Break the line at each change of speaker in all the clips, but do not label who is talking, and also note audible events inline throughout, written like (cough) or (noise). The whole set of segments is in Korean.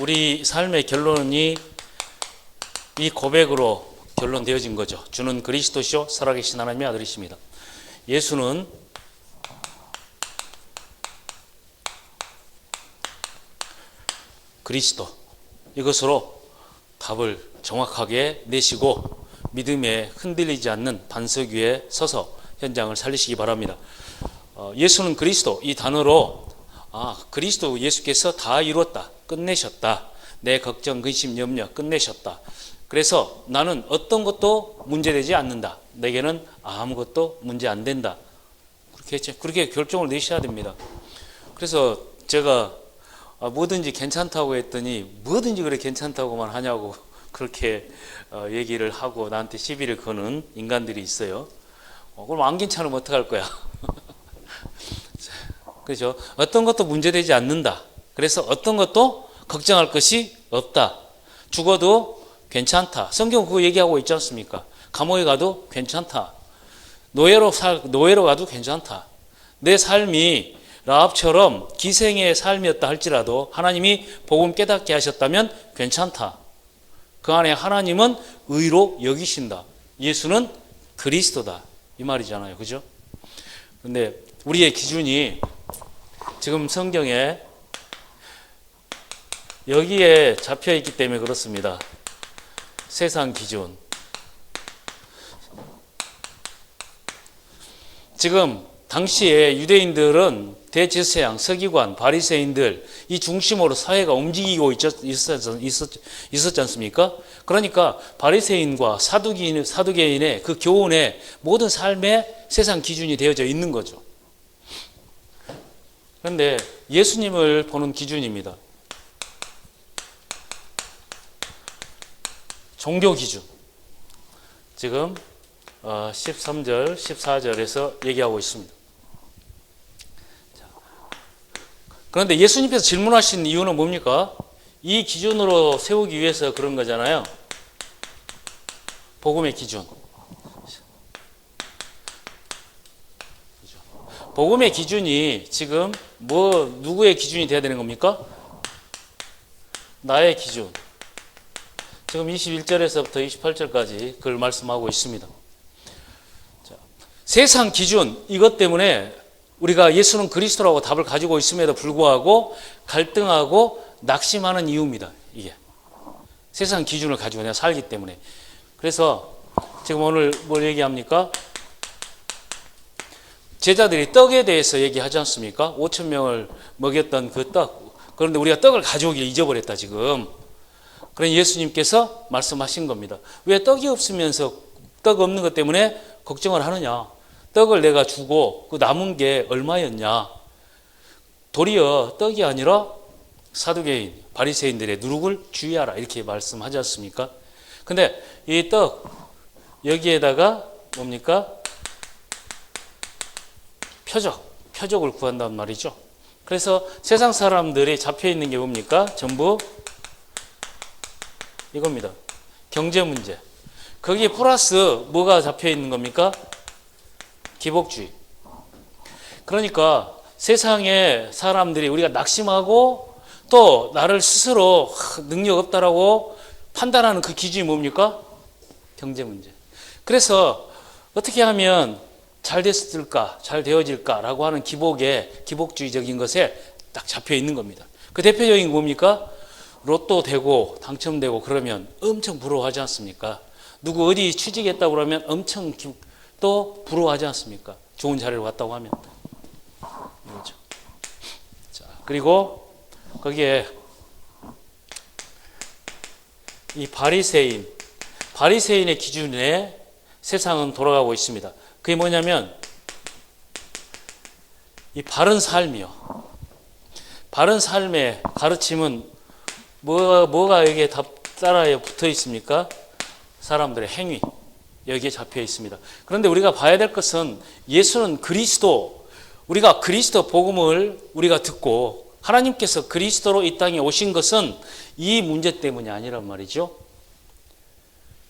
우리 삶의 결론이 이 고백으로 결론되어진 거죠. 주는 그리스도시요 살아계신 하나님의 아들이십니다. 예수는 그리스도 이것으로 답을 정확하게 내시고 믿음에 흔들리지 않는 반석 위에 서서 현장을 살리시기 바랍니다. 어, 예수는 그리스도 이 단어로 아 그리스도 예수께서 다 이루었다 끝내셨다 내 걱정 근심 염려 끝내셨다 그래서 나는 어떤 것도 문제되지 않는다 내게는 아무것도 문제 안 된다 그렇게 했죠. 그렇게 결정을 내셔야 됩니다. 그래서 제가 아, 뭐든지 괜찮다고 했더니 뭐든지 그래 괜찮다고만 하냐고 (laughs) 그렇게 어, 얘기를 하고 나한테 시비를 거는 인간들이 있어요. 어, 그럼 안 괜찮으면 어떡할 거야? 그렇죠? 어떤 것도 문제되지 않는다. 그래서 어떤 것도 걱정할 것이 없다. 죽어도 괜찮다. 성경 그거 얘기하고 있지 않습니까? 감옥에 가도 괜찮다. 노예로 살 노예로 가도 괜찮다. 내 삶이 라합처럼 기생의 삶이었다 할지라도 하나님이 복음 깨닫게 하셨다면 괜찮다. 그 안에 하나님은 의로 여기신다. 예수는 그리스도다. 이 말이잖아요. 그죠? 근데 우리의 기준이 지금 성경에 여기에 잡혀 있기 때문에 그렇습니다. 세상 기준. 지금 당시에 유대인들은 대제사장, 서기관, 바리새인들 이 중심으로 사회가 움직이고 있었, 있었, 있었, 있었지 않습니까? 그러니까 바리새인과 사두개인, 사두개인의 그 교훈에 모든 삶의 세상 기준이 되어져 있는 거죠. 그런데 예수님을 보는 기준입니다. 종교 기준. 지금 13절, 14절에서 얘기하고 있습니다. 그런데 예수님께서 질문하신 이유는 뭡니까? 이 기준으로 세우기 위해서 그런 거잖아요. 복음의 기준. 복음의 기준이 지금 뭐 누구의 기준이 돼야 되는 겁니까? 나의 기준. 지금 21절에서부터 28절까지 그걸 말씀하고 있습니다. 자, 세상 기준 이것 때문에 우리가 예수는 그리스도라고 답을 가지고 있음에도 불구하고 갈등하고 낙심하는 이유입니다. 이게 세상 기준을 가지고 내가 살기 때문에 그래서 지금 오늘 뭘 얘기합니까? 제자들이 떡에 대해서 얘기하지 않습니까? 5천 명을 먹였던 그 떡. 그런데 우리가 떡을 가져오길 잊어버렸다 지금. 그런 예수님께서 말씀하신 겁니다. 왜 떡이 없으면서 떡 없는 것 때문에 걱정을 하느냐? 떡을 내가 주고 그 남은 게 얼마였냐? 도리어 떡이 아니라 사두개인, 바리새인들의 누룩을 주의하라 이렇게 말씀하지 않습니까? 근데 이 떡 여기에다가 뭡니까? 표적, 표적을 구한단 말이죠. 그래서 세상 사람들이 잡혀 있는 게 뭡니까? 전부 이겁니다. 경제 문제. 거기에 플러스 뭐가 잡혀 있는 겁니까? 기복주의. 그러니까 세상에 사람들이 우리가 낙심하고 또 나를 스스로 능력 없다라고 판단하는 그 기준이 뭡니까? 경제 문제. 그래서 어떻게 하면 잘 됐을까, 잘 되어질까라고 하는 기복에 기복주의적인 것에 딱 잡혀 있는 겁니다. 그 대표적인 게 뭡니까? 로또 되고 당첨되고 그러면 엄청 부러워하지 않습니까? 누구 어디 취직했다고 그러면 엄청 기, 또 부러워하지 않습니까? 좋은 자리를 왔다고 하면. 그렇죠. 자, 그리고 거기에 이 바리새인, 바리새인의 기준에 세상은 돌아가고 있습니다. 그게 뭐냐면 이 바른 삶이요. 바른 삶의 가르침은 뭐가, 뭐가 여기에 다 따라에 붙어 있습니까? 사람들의 행위. 여기에 잡혀 있습니다. 그런데 우리가 봐야 될 것은 예수는 그리스도, 우리가 그리스도 복음을 우리가 듣고 하나님께서 그리스도로 이 땅에 오신 것은 이 문제 때문이 아니란 말이죠.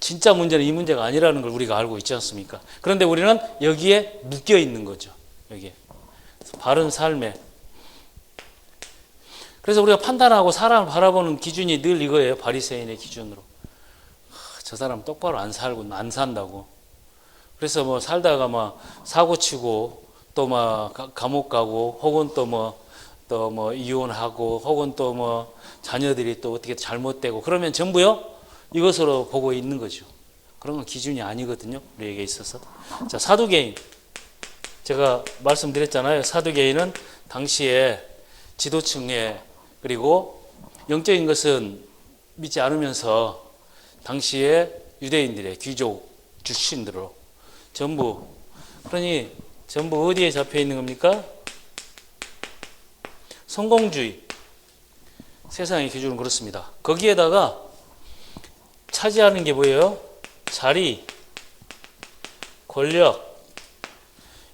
진짜 문제는 이 문제가 아니라는 걸 우리가 알고 있지 않습니까? 그런데 우리는 여기에 묶여 있는 거죠. 여기에. 바른 삶에. 그래서 우리가 판단하고 사람을 바라보는 기준이 늘 이거예요. 바리새인의 기준으로. 하, 저 사람 똑바로 안 살고 안 산다고. 그래서 뭐 살다가 막 사고 치고 또 막 감옥 가고 혹은 또 뭐 또뭐 이혼하고 혹은 또 뭐 자녀들이 또 어떻게 잘못되고 그러면 전부요 이것으로 보고 있는 거죠. 그런 건 기준이 아니거든요. 우리에게 있어서. 자, 사두개인. 제가 말씀드렸잖아요. 사두개인은 당시에 지도층에 그리고 영적인 것은 믿지 않으면서 당시에 유대인들의 귀족 출신들로 전부 그러니 전부 어디에 잡혀 있는 겁니까? 성공주의 세상의 기준은 그렇습니다. 거기에다가 차지하는 게 뭐예요? 자리, 권력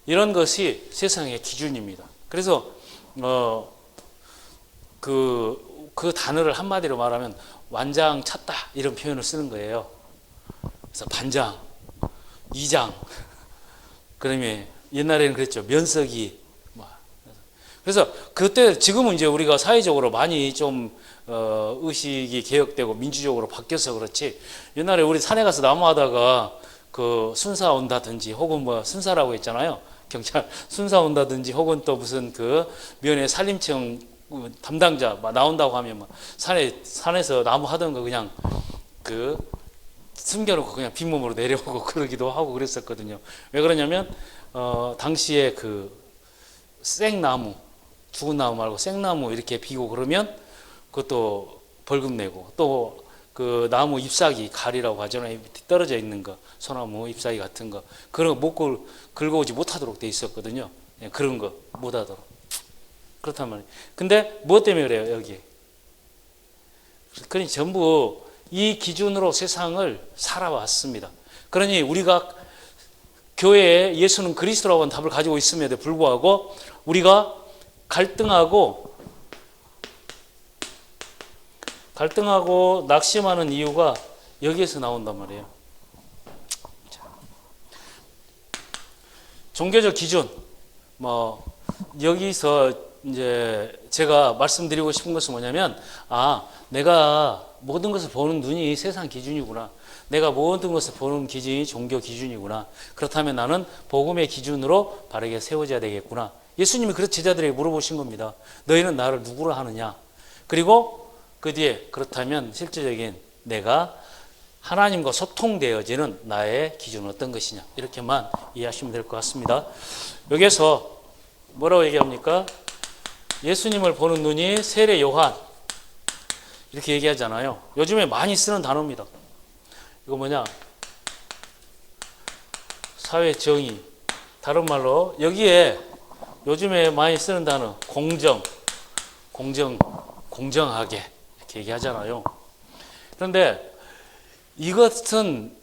이런 것이 세상의 기준입니다. 그래서 어, 그, 그 단어를 한마디로 말하면 완장 찼다 이런 표현을 쓰는 거예요. 그래서 반장, 이장, (laughs) 그러면 옛날에는 그랬죠 면석이. 뭐. 그래서 그때 지금은 이제 우리가 사회적으로 많이 좀 어, 의식이 개혁되고 민주적으로 바뀌어서 그렇지 옛날에 우리 산에 가서 나무하다가 그 순사 온다든지 혹은 뭐 순사라고 했잖아요 경찰 (laughs) 순사 온다든지 혹은 또 무슨 그 면회 산림청 담당자 막 나온다고 하면 막 산에 산에서 나무 하던 거 그냥 그 숨겨놓고 그냥 빈몸으로 내려오고 (laughs) 그러기도 하고 그랬었거든요. 왜 그러냐면 어, 당시에 그 생나무 죽은 나무 말고 생나무 이렇게 비고 그러면 그것도 벌금 내고 또 그 나무 잎사귀 가리라고 하잖아요. 떨어져 있는 거 소나무 잎사귀 같은 거 그런 거 못 긁어오지 못하도록 돼 있었거든요. 예, 그런 거 못하도록 말이에요. 근데 무엇 때문에 그래요 여기? 그러니 전부 이 기준으로 세상을 살아왔습니다. 그러니 우리가 교회에 예수는 그리스도라고 하는 답을 가지고 있음에도 불구하고 우리가 갈등하고 갈등하고 낙심하는 이유가 여기에서 나온단 말이에요. 자, 종교적 기준 뭐 여기서 이제 제가 말씀드리고 싶은 것은 뭐냐면 아 내가 모든 것을 보는 눈이 세상 기준이구나. 내가 모든 것을 보는 기준이 종교 기준이구나. 그렇다면 나는 복음의 기준으로 바르게 세워져야 되겠구나. 예수님이 그런 제자들에게 물어보신 겁니다. 너희는 나를 누구로 하느냐? 그리고 그 뒤에 그렇다면 실제적인 내가 하나님과 소통되어지는 나의 기준은 어떤 것이냐? 이렇게만 이해하시면 될 것 같습니다. 여기서 뭐라고 얘기합니까? 예수님을 보는 눈이 세례 요한 이렇게 얘기하잖아요. 요즘에 많이 쓰는 단어입니다. 이거 뭐냐? 사회 정의. 다른 말로 여기에 요즘에 많이 쓰는 단어 공정, 공정, 공정하게 얘기하잖아요. 그런데 이것은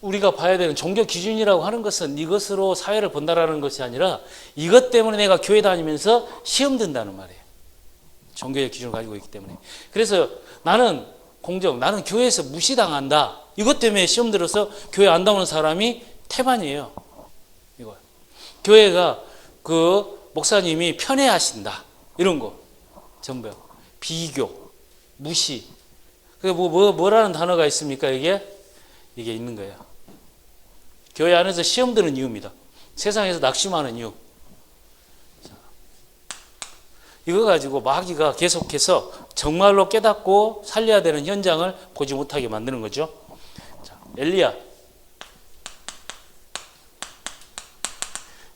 우리가 봐야 되는 종교 기준이라고 하는 것은 이것으로 사회를 본다라는 것이 아니라 이것 때문에 내가 교회 다니면서 시험 든다는 말이에요. 종교의 기준을 가지고 있기 때문에. 그래서 나는 공정, 나는 교회에서 무시당한다. 이것 때문에 시험 들어서 교회 안 나오는 사람이 태반이에요. 이거. 교회가 그 목사님이 편애하신다. 이런 거. 전부요. 비교, 무시. 그 뭐, 뭐, 뭐라는 단어가 있습니까? 이게? 이게 있는 거예요. 교회 안에서 시험 드는 이유입니다. 세상에서 낙심하는 이유. 이거 가지고 마귀가 계속해서 정말로 깨닫고 살려야 되는 현장을 보지 못하게 만드는 거죠. 자, 엘리야.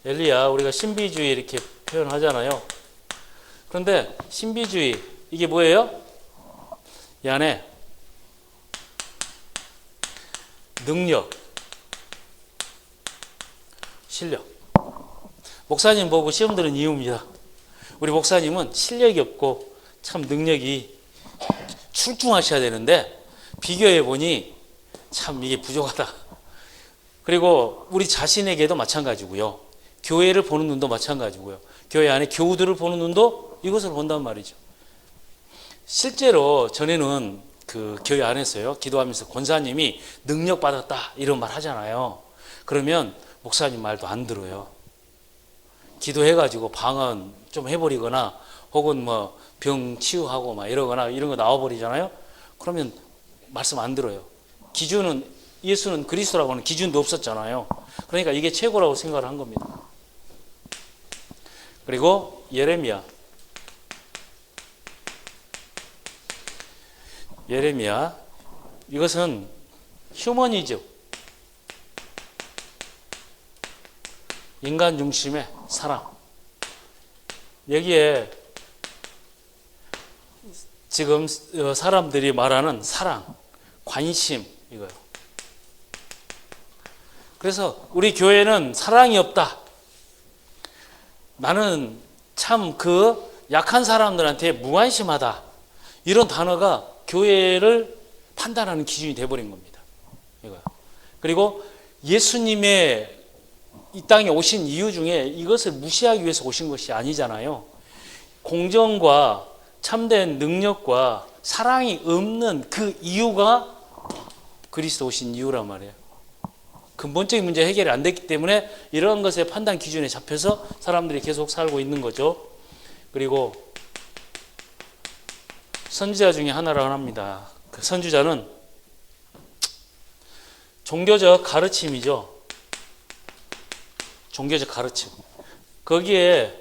엘리야, 우리가 신비주의 이렇게 표현하잖아요. 그런데 신비주의, 이게 뭐예요? 이 안에 능력, 실력. 목사님 보고 시험 드는 이유입니다. 우리 목사님은 실력이 없고 참 능력이 출중하셔야 되는데 비교해 보니 참 이게 부족하다. 그리고 우리 자신에게도 마찬가지고요. 교회를 보는 눈도 마찬가지고요. 교회 안에 교우들을 보는 눈도 이것을 본단 말이죠. 실제로 전에는 그 교회 안에서요. 기도하면서 권사님이 능력 받았다 이런 말 하잖아요. 그러면 목사님 말도 안 들어요. 기도해가지고 방언 좀 해버리거나 혹은 뭐 병 치유하고 막 이러거나 이런 거 나와버리잖아요. 그러면 말씀 안 들어요. 기준은 예수는 그리스도라고 하는 기준도 없었잖아요. 그러니까 이게 최고라고 생각을 한 겁니다. 그리고 예레미야. 예레미야. 이것은 휴머니즘. 인간 중심의 사랑. 여기에 지금 어, 사람들이 말하는 사랑, 관심 이거요. 그래서 우리 교회는 사랑이 없다. 나는 참 그 약한 사람들한테 무관심하다. 이런 단어가 교회를 판단하는 기준이 돼버린 겁니다. 이거요. 그리고 예수님의 이 땅에 오신 이유 중에 이것을 무시하기 위해서 오신 것이 아니잖아요. 공정과 참된 능력과 사랑이 없는 그 이유가 그리스도 오신 이유란 말이에요. 근본적인 문제 해결이 안 됐기 때문에 이런 것의 판단 기준에 잡혀서 사람들이 계속 살고 있는 거죠. 그리고 선지자 중에 하나라고 합니다. 그 선지자는 종교적 가르침이죠. 종교적 가르침. 거기에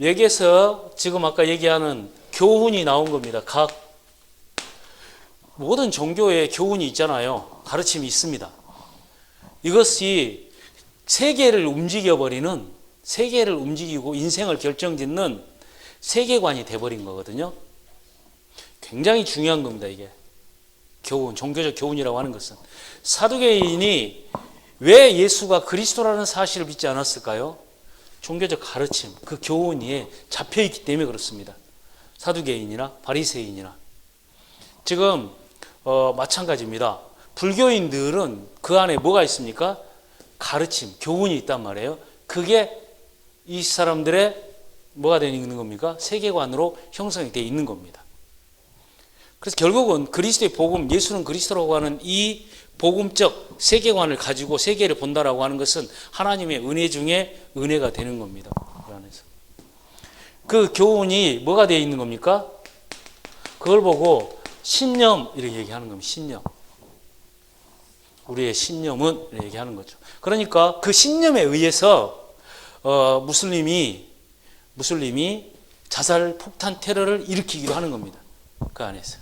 여기에서 지금 아까 얘기하는 교훈이 나온 겁니다. 각 모든 종교에 교훈이 있잖아요. 가르침이 있습니다. 이것이 세계를 움직여버리는 세계를 움직이고 인생을 결정짓는 세계관이 돼버린 거거든요. 굉장히 중요한 겁니다. 이게 교훈, 종교적 교훈이라고 하는 것은 사두개인이 왜 예수가 그리스도라는 사실을 믿지 않았을까요? 종교적 가르침, 그 교훈이 잡혀 있기 때문에 그렇습니다. 사두개인이나 바리새인이나 지금 어, 마찬가지입니다. 불교인들은 그 안에 뭐가 있습니까? 가르침, 교훈이 있단 말이에요. 그게 이 사람들의 뭐가 되어 있는 겁니까? 세계관으로 형성이 되어 있는 겁니다. 그래서 결국은 그리스도의 복음, 예수는 그리스도라고 하는 이 복음적 세계관을 가지고 세계를 본다라고 하는 것은 하나님의 은혜 중에 은혜가 되는 겁니다. 그 안에서. 그 교훈이 뭐가 되어 있는 겁니까? 그걸 보고 신념 이렇게 얘기하는 겁니다. 신념. 우리의 신념은 이렇게 얘기하는 거죠. 그러니까 그 신념에 의해서 어, 무슬림이 무슬림이 자살 폭탄 테러를 일으키기도 하는 겁니다. 그 안에서.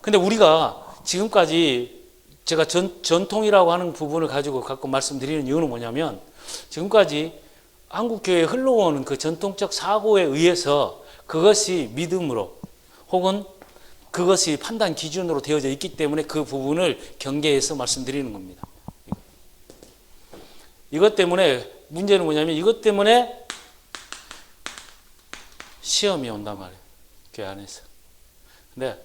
근데 우리가 지금까지 제가 전, 전통이라고 하는 부분을 가지고 가끔 말씀드리는 이유는 뭐냐면 지금까지 한국교회에 흘러오는 그 전통적 사고에 의해서 그것이 믿음으로 혹은 그것이 판단 기준으로 되어져 있기 때문에 그 부분을 경계해서 말씀드리는 겁니다. 이것 때문에 문제는 뭐냐면 이것 때문에 시험이 온단 말이에요. 교회 안에서. 근데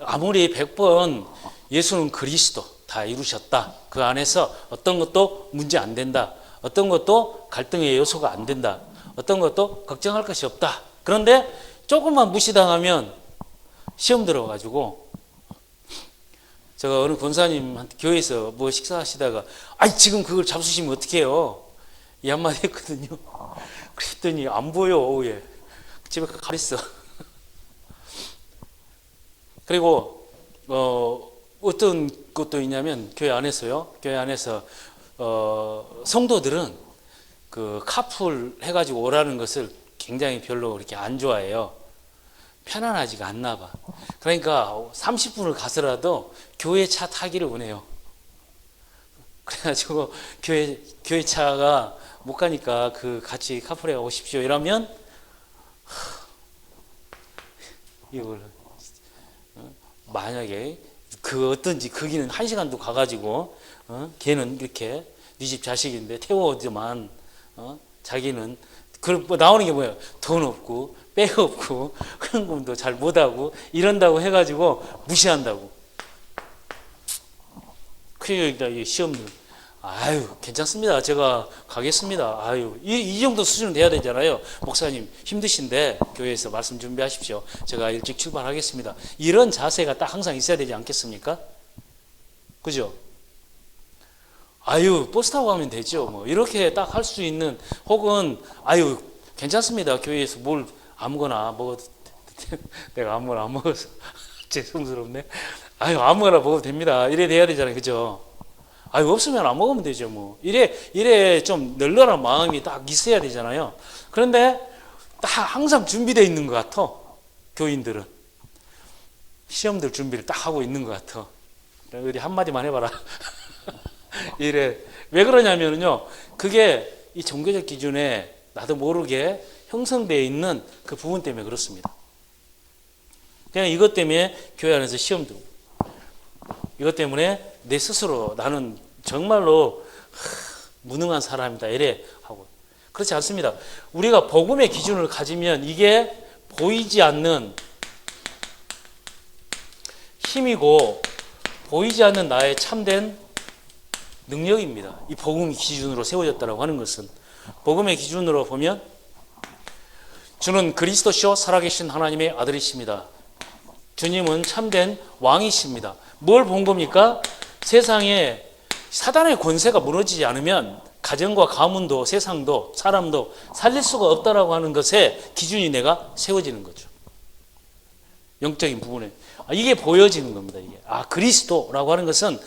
아무리 100번 예수는 그리스도 다 이루셨다. 그 안에서 어떤 것도 문제 안 된다. 어떤 것도 갈등의 요소가 안 된다. 어떤 것도 걱정할 것이 없다. 그런데 조금만 무시당하면 시험 들어가지고 제가 어느 권사님한테 교회에서 뭐 식사하시다가 아이 지금 그걸 잡수시면 어떡해요? 이 한마디 했거든요. 그랬더니 안 보여 오후에 집에 가랬어. (laughs) 그리고 어, 어떤 것도 있냐면 교회 안에서요. 교회 안에서 어, 성도들은 그 카풀 해가지고 오라는 것을 굉장히 별로 그렇게 안 좋아해요. 편안하지가 않나 봐. 그러니까 30분을 가서라도 교회 차 타기를 원해요. 그래가지고 교회 교회 차가 못 가니까 그 같이 카풀에 오십시오. 이러면 이걸 어? 만약에 그 어떤지 거기는 한 시간도 가가지고 어? 걔는 이렇게 네 집 자식인데 태워오지만 어? 자기는 그 나오는 게 뭐예요? 돈 없고 백 없고 (laughs) 헌금도 잘 못하고 이런다고 해가지고 무시한다고. 그러니까 이 시험들 아유 괜찮습니다. 제가 가겠습니다. 아유 이, 이 정도 수준은 돼야 되잖아요. 목사님 힘드신데 교회에서 말씀 준비하십시오. 제가 일찍 출발하겠습니다. 이런 자세가 딱 항상 있어야 되지 않겠습니까? 그죠? 아유 버스 타고 가면 되죠. 뭐 이렇게 딱 할 수 있는 혹은 아유 괜찮습니다. 교회에서 뭘 아무거나 먹어도 (laughs) 내가 아무거나 안 먹어서 (laughs) 죄송스럽네. 아유 아무거나 먹어도 됩니다. 이래 돼야 되잖아요, 그죠? 아유 없으면 안 먹으면 되죠, 뭐 이래 이래 좀 널널한 마음이 딱 있어야 되잖아요. 그런데 딱 항상 준비되어 있는 것 같아 교인들은 시험들 준비를 딱 하고 있는 것 같아. 어디 한마디만 해봐라. (laughs) 이래 왜 그러냐면요 그게 이 종교적 기준에 나도 모르게 형성되어 있는 그 부분 때문에 그렇습니다 그냥 이것 때문에 교회 안에서 시험 들고 이것 때문에 내 스스로 나는 정말로 하, 무능한 사람이다 이래 하고 그렇지 않습니다 우리가 복음의 기준을 가지면 이게 보이지 않는 힘이고 보이지 않는 나의 참된 능력입니다. 이 복음 기준으로 세워졌다고 하는 것은 복음의 기준으로 보면 주는 그리스도시요 살아계신 하나님의 아들이십니다. 주님은 참된 왕이십니다. 뭘 본 겁니까? 세상에 사단의 권세가 무너지지 않으면 가정과 가문도 세상도 사람도 살릴 수가 없다라고 하는 것에 기준이 내가 세워지는 거죠. 영적인 부분에 아, 이게 보여지는 겁니다. 이게 아 그리스도라고 하는 것은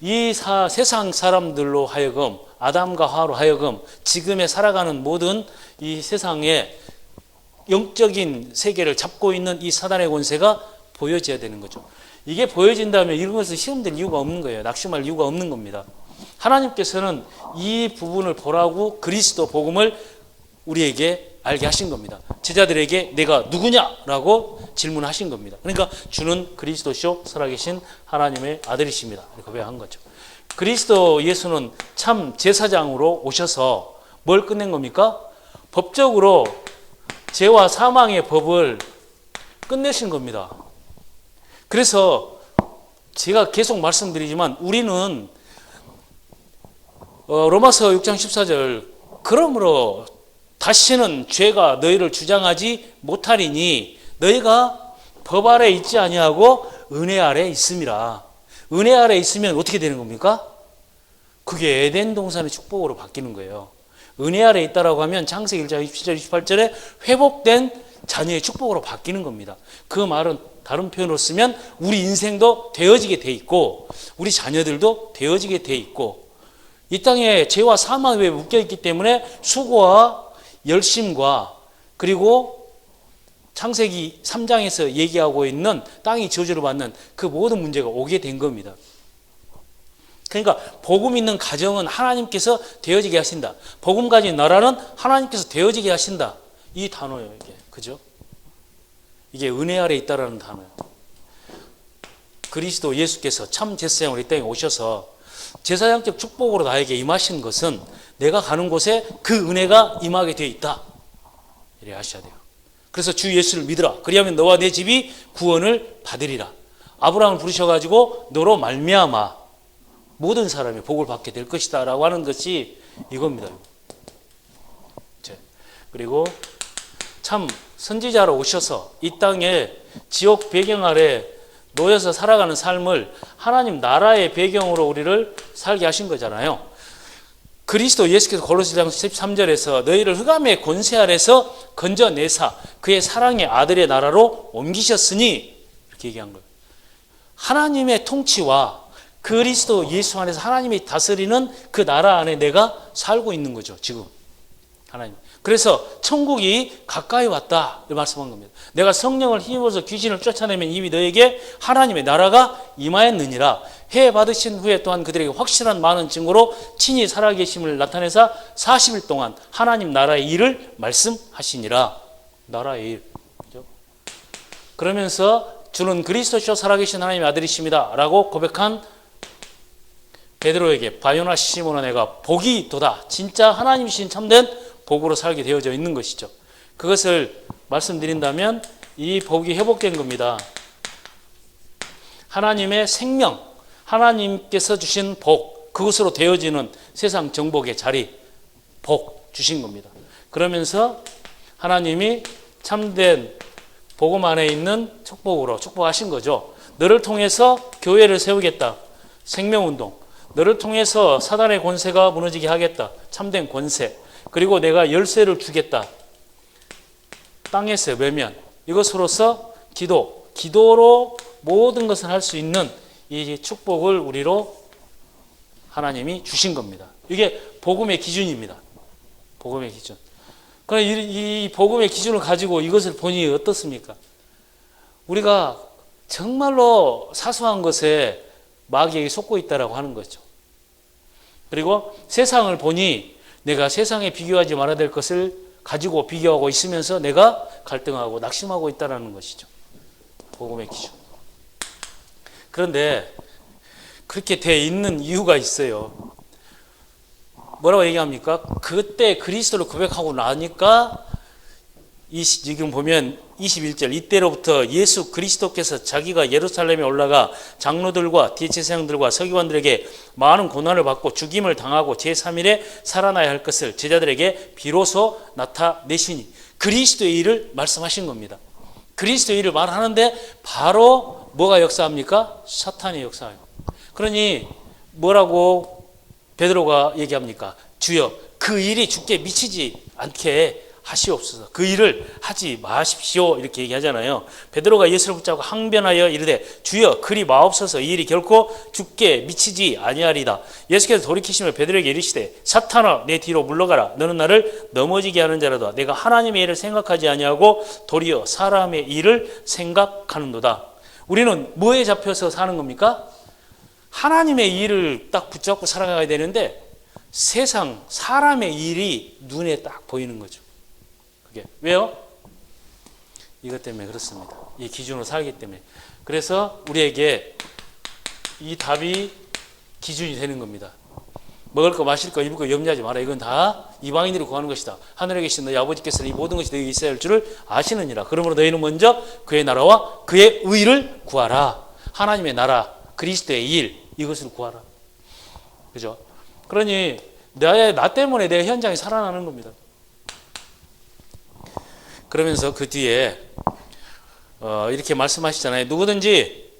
이 사, 세상 사람들로 하여금 아담과 하와로 하여금 지금에 살아가는 모든 이 세상의 영적인 세계를 잡고 있는 이 사단의 권세가 보여져야 되는 거죠. 이게 보여진다면 이런 것을 시험 될 이유가 없는 거예요. 낙심할 이유가 없는 겁니다. 하나님께서는 이 부분을 보라고 그리스도 복음을 우리에게 알게 하신 겁니다. 제자들에게 내가 누구냐라고 질문하신 겁니다. 그러니까 주는 그리스도시요 살아계신 하나님의 아들이십니다. 고백한 거죠. 그리스도 예수는 참 제사장으로 오셔서 뭘 끝낸 겁니까? 법적으로 죄와 사망의 법을 끝내신 겁니다. 그래서 제가 계속 말씀드리지만 우리는 어, 로마서 6장 14절 그러므로 다시는 죄가 너희를 주장하지 못하리니 너희가 법 아래 있지 아니하고 은혜 아래 있음이라. 은혜 아래 있으면 어떻게 되는 겁니까? 그게 에덴 동산의 축복으로 바뀌는 거예요. 은혜 아래 있다라고 하면 창세기 1장 27절 28절에 회복된 자녀의 축복으로 바뀌는 겁니다. 그 말은 다른 표현으로 쓰면 우리 인생도 되어지게 돼 있고 우리 자녀들도 되어지게 돼 있고 이 땅에 죄와 사망 외에 묶여 있기 때문에 수고와 열심과 그리고 창세기 3장에서 얘기하고 있는 땅이 저주를 받는 그 모든 문제가 오게 된 겁니다. 그러니까 복음 있는 가정은 하나님께서 되어지게 하신다. 복음 가진 나라는 하나님께서 되어지게 하신다. 이 단어예요, 이게. 그죠? 이게 은혜 아래 있다라는 단어예요. 그리스도 예수께서 참 제사장으로 이 땅에 오셔서 제사장적 축복으로 나에게 임하신 것은 내가 가는 곳에 그 은혜가 임하게 되어 있다. 이래 하셔야 돼요. 그래서 주 예수를 믿으라. 그리하면 너와 내 집이 구원을 받으리라. 아브라함을 부르셔가지고 너로 말미암아 모든 사람이 복을 받게 될 것이다라고 하는 것이 이겁니다. 그리고 참 선지자로 오셔서 이 땅에 지옥 배경 아래 놓여서 살아가는 삶을 하나님 나라의 배경으로 우리를 살게 하신 거잖아요. 그리스도 예수께서 골로새장 13절에서 너희를 흑암의 권세 아래서 건져내사 그의 사랑의 아들의 나라로 옮기셨으니 이렇게 얘기한 거예요. 하나님의 통치와 그리스도 예수 안에서 하나님이 다스리는 그 나라 안에 내가 살고 있는 거죠. 지금 하나님. 그래서 천국이 가까이 왔다 말씀한 겁니다. 내가 성령을 힘입어서 귀신을 쫓아내면 이미 너에게 하나님의 나라가 임하였느니라. 해 받으신 후에 또한 그들에게 확실한 많은 증거로 친히 살아계심을 나타내사 40일 동안 하나님 나라의 일을 말씀하시니라. 나라의 일. 그러면서 주는 그리스도시요 살아계신 하나님의 아들이십니다. 라고 고백한 베드로에게 바요나 시모나 내가 복이 도다. 진짜 하나님이신 참된 복으로 살게 되어져 있는 것이죠. 그것을 말씀드린다면 이 복이 회복된 겁니다. 하나님의 생명, 하나님께서 주신 복, 그것으로 되어지는 세상 정복의 자리, 복 주신 겁니다. 그러면서 하나님이 참된 복음 안에 있는 축복으로 축복하신 거죠. 너를 통해서 교회를 세우겠다. 생명운동. 너를 통해서 사단의 권세가 무너지게 하겠다. 참된 권세. 그리고 내가 열쇠를 주겠다. 땅에서 외면. 이것으로서 기도. 기도로 모든 것을 할 수 있는 이 축복을 우리로 하나님이 주신 겁니다. 이게 복음의 기준입니다. 복음의 기준. 그럼 이, 이 복음의 기준을 가지고 이것을 보니 어떻습니까? 우리가 정말로 사소한 것에 마귀에게 속고 있다라고 하는 거죠. 그리고 세상을 보니 내가 세상에 비교하지 말아야 될 것을 가지고 비교하고 있으면서 내가 갈등하고 낙심하고 있다라는 것이죠. 복음의 기준. 그런데 그렇게 돼 있는 이유가 있어요. 뭐라고 얘기합니까? 그때 그리스도를 고백하고 나니까 이 시- 지금 보면 21절 이때로부터 예수 그리스도께서 자기가 예루살렘에 올라가 장로들과 대제사장들과 서기관들에게 많은 고난을 받고 죽임을 당하고 제3일에 살아나야 할 것을 제자들에게 비로소 나타내시니 그리스도의 일을 말씀하신 겁니다. 그리스도의 일을 말하는데 바로 뭐가 역사합니까? 사탄이 역사해요. 그러니 뭐라고 베드로가 얘기합니까? 주여 그 일이 주께 미치지 않게 하시옵소서. 그 일을 하지 마십시오. 이렇게 얘기하잖아요. 베드로가 예수를 붙잡고 항변하여 이르되 주여 그리 마옵소서 이 일이 결코 주께 미치지 아니하리다. 예수께서 돌이키시며 베드로에게 이르시되 사탄아 내 뒤로 물러가라. 너는 나를 넘어지게 하는 자라다. 내가 하나님의 일을 생각하지 아니하고 도리어 사람의 일을 생각하는도다. 우리는 뭐에 잡혀서 사는 겁니까? 하나님의 일을 딱 붙잡고 살아가야 되는데 세상 사람의 일이 눈에 딱 보이는 거죠. 그게 왜요? 이것 때문에 그렇습니다. 이 기준으로 살기 때문에. 그래서 우리에게 이 답이 기준이 되는 겁니다. 먹을 거, 마실 거, 입을 거 염려하지 마라. 이건 다 이방인들이 구하는 것이다. 하늘에 계신 너희 아버지께서는 이 모든 것이 너희에게 있어야 할 줄을 아시느니라. 그러므로 너희는 먼저 그의 나라와 그의 의를 구하라. 하나님의 나라, 그리스도의 일, 이것을 구하라. 그죠? 그러니 나의 나 때문에 내 현장이 살아나는 겁니다. 그러면서 그 뒤에 어, 이렇게 말씀하시잖아요. 누구든지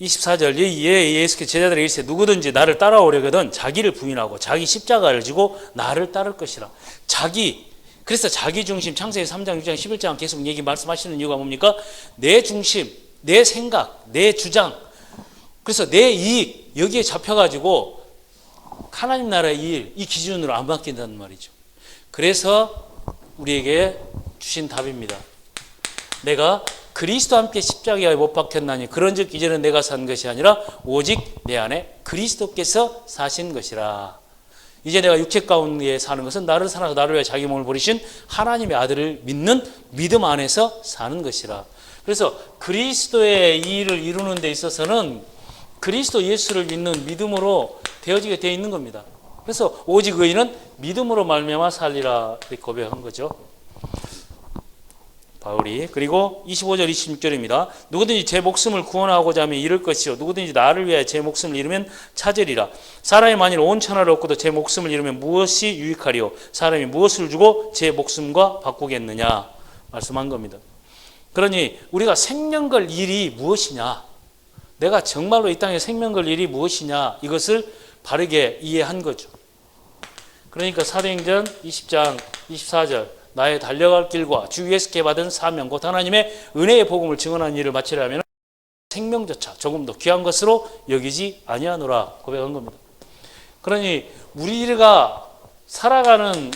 24절 예 예수께 제자들에게 이르시되 누구든지 나를 따라오려거든 자기를 부인하고 자기 십자가를 지고 나를 따를 것이라. 자기 그래서 자기 중심 창세기 3장 6장 11장 계속 얘기 말씀하시는 이유가 뭡니까? 내 중심, 내 생각, 내 주장. 그래서 내 이익 여기에 잡혀 가지고 하나님 나라의 일 이 기준으로 안 바뀐다는 말이죠. 그래서 우리에게 주신 답입니다. 내가 그리스도 함께 십자가에 못 박혔나니 그런즉 이제는 내가 산 것이 아니라 오직 내 안에 그리스도께서 사신 것이라. 이제 내가 육체 가운데 사는 것은 나를 사랑하사 나를 위해 자기 몸을 버리신 하나님의 아들을 믿는 믿음 안에서 사는 것이라. 그래서 그리스도의 이 일을 이루는 데 있어서는 그리스도 예수를 믿는 믿음으로 되어지게 되어 있는 겁니다. 그래서 오직 의인은 믿음으로 말미암아 살리라 고백한 거죠. 바울이 그리고 25절 26절입니다. 누구든지 제 목숨을 구원하고자 하면 잃을 것이요 누구든지 나를 위하여 제 목숨을 잃으면 찾으리라. 사람이 만일 온 천하를 얻고도 제 목숨을 잃으면 무엇이 유익하리요 사람이 무엇을 주고 제 목숨과 바꾸겠느냐 말씀한 겁니다. 그러니 우리가 생명 걸 일이 무엇이냐 내가 정말로 이 땅에 생명 걸 일이 무엇이냐 이것을 바르게 이해한 거죠. 그러니까 사도행전 20장 24절 나의 달려갈 길과 주 예수께 받은 사명 곧 하나님의 은혜의 복음을 증언하는 일을 마치려면 생명조차 조금 더 귀한 것으로 여기지 아니하노라 고백한 겁니다. 그러니 우리가 살아가는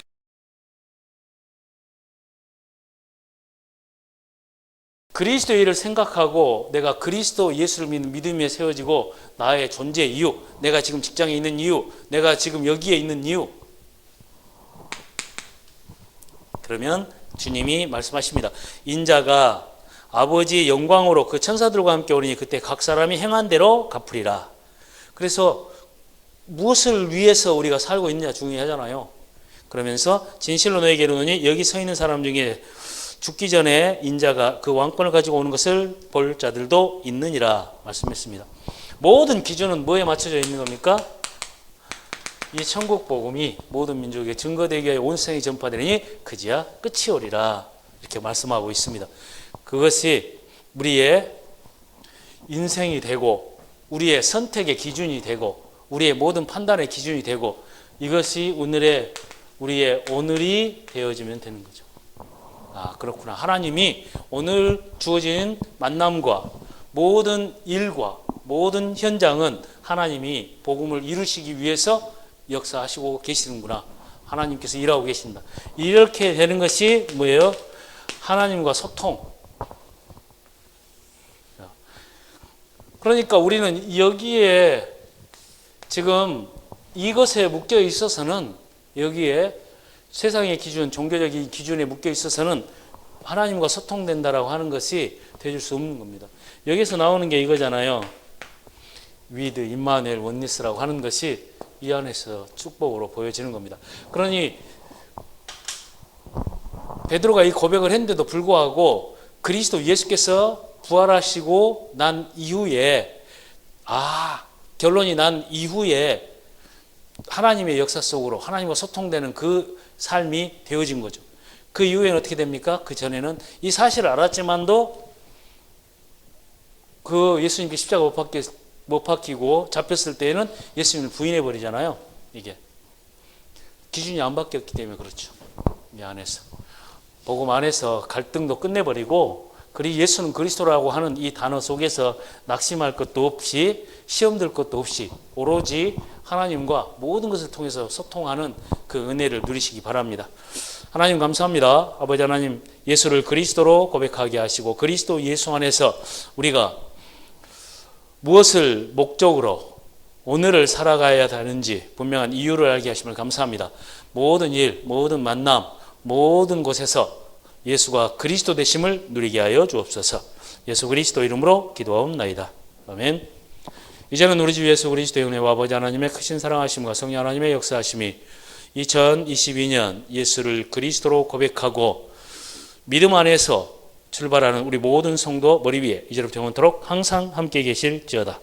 그리스도의 일을 생각하고 내가 그리스도 예수를 믿는 믿음에 세워지고 나의 존재 이유, 내가 지금 직장에 있는 이유, 내가 지금 여기에 있는 이유. 그러면 주님이 말씀하십니다. 인자가 아버지의 영광으로 그 천사들과 함께 오르니 그때 각 사람이 행한 대로 갚으리라. 그래서 무엇을 위해서 우리가 살고 있느냐 중요하잖아요. 그러면서 진실로 너에게 이르노니 여기 서 있는 사람 중에 죽기 전에 인자가 그 왕권을 가지고 오는 것을 볼 자들도 있느니라 말씀했습니다. 모든 기준은 뭐에 맞춰져 있는 겁니까? 이 천국 복음이 모든 민족에게 증거되게 하여 온 세상에 전파되니 그지야 끝이 오리라 이렇게 말씀하고 있습니다. 그것이 우리의 인생이 되고 우리의 선택의 기준이 되고 우리의 모든 판단의 기준이 되고 이것이 오늘의 우리의 오늘이 되어지면 되는 거죠. 아, 그렇구나. 하나님이 오늘 주어진 만남과 모든 일과 모든 현장은 하나님이 복음을 이루시기 위해서 역사하시고 계시는구나. 하나님께서 일하고 계신다. 이렇게 되는 것이 뭐예요? 하나님과 소통. 그러니까 우리는 여기에 지금 이것에 묶여 있어서는 여기에 세상의 기준, 종교적인 기준에 묶여 있어서는 하나님과 소통된다라고 하는 것이 되줄 수 없는 겁니다. 여기서 나오는 게 이거잖아요. 위드 임마누엘 원니스라고 하는 것이 이 안에서 축복으로 보여지는 겁니다. 그러니 베드로가 이 고백을 했는데도 불구하고 그리스도 예수께서 부활하시고 난 이후에 아 결론이 난 이후에 하나님의 역사 속으로 하나님과 소통되는 그 삶이 되어진 거죠. 그 이후에는 어떻게 됩니까? 그 전에는 이 사실을 알았지만도 그 예수님께 십자가 못, 박히, 못 박히고 잡혔을 때에는 예수님을 부인해 버리잖아요. 이게 기준이 안 바뀌었기 때문에 그렇죠. 이 안에서 복음 안에서 갈등도 끝내버리고 그리 예수는 그리스도라고 하는 이 단어 속에서 낙심할 것도 없이 시험 들 것도 없이 오로지 하나님과 모든 것을 통해서 소통하는 그 은혜를 누리시기 바랍니다. 하나님 감사합니다. 아버지 하나님 예수를 그리스도로 고백하게 하시고 그리스도 예수 안에서 우리가 무엇을 목적으로 오늘을 살아가야 하는지 분명한 이유를 알게 하심을 감사합니다. 모든 일, 모든 만남, 모든 곳에서 예수가 그리스도 되심을 누리게 하여 주옵소서. 예수 그리스도 이름으로 기도하옵나이다. 아멘. 이제는 우리 주 예수 그리스도의 은혜와 아버지 하나님의 크신 사랑하심과 성령 하나님의 역사하심이 2022년 예수를 그리스도로 고백하고 믿음 안에서 출발하는 우리 모든 성도 머리 위에 이제부터 영원토록 항상 함께 계실지어다.